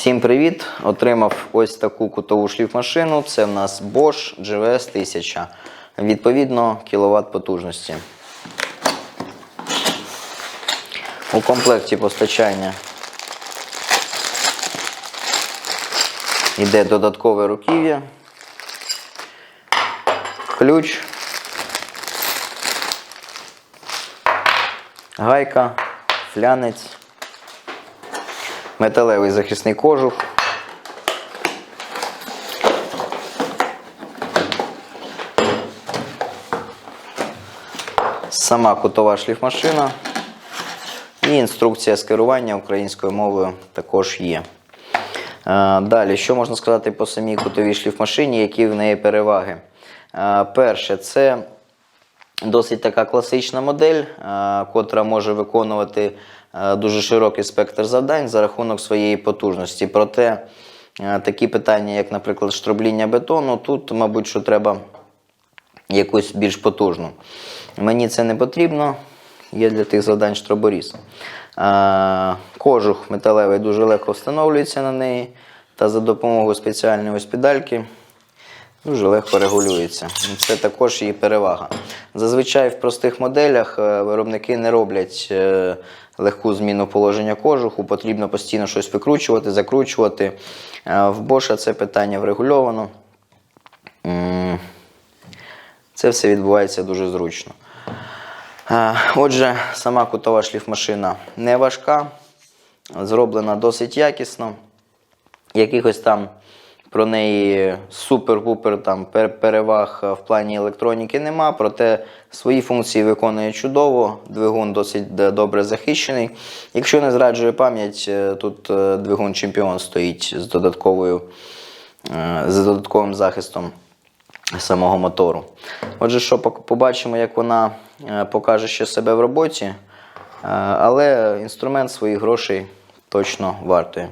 Всім привіт! Отримав ось таку кутову шліфмашину. Це в нас Bosch GVS 1000. Відповідно, кіловат потужності. У комплекті постачання йде додаткове руків'я, ключ, гайка, флянець металевий захисний кожух. Сама кутова шліфмашина і інструкція з керування українською мовою також є. Е, Далі, що можна сказати по самій кутовій шліфмашині, які в неї переваги? Е, Перше, це досить така класична модель, е, котра може виконувати е, дуже широкий спектр завдань за рахунок своєї потужності. Проте е, такі питання, як, наприклад, штробління бетону, тут, мабуть, що треба якусь більш потужну. Мені це не потрібно, є для тих завдань штроборіз. Кожух металевий дуже легко встановлюється на неї, та за допомогою спеціальної ось педальки дуже легко регулюється. Це також її перевага. Зазвичай в простих моделях е, виробники не роблять е, легку зміну положення кожуху, потрібно постійно щось викручувати, закручувати. Е, В Bosch це питання врегульовано. Це все відбувається дуже зручно. Отже, сама кутова шліфмашина не важка, зроблена досить якісно. Якихось там про неї супер-пупер там переваг е, в плані електроніки нема, проте свої функції виконує чудово. Двигун досить добре захищений. Якщо не зраджує пам'ять, е, тут е, двигун чемпіон стоїть з додатковою е, з додатковим захистом самого мотору. Отже, що побачимо, як вона е, покаже ще себе в роботі, Е, але інструмент своїх грошей точно вартує.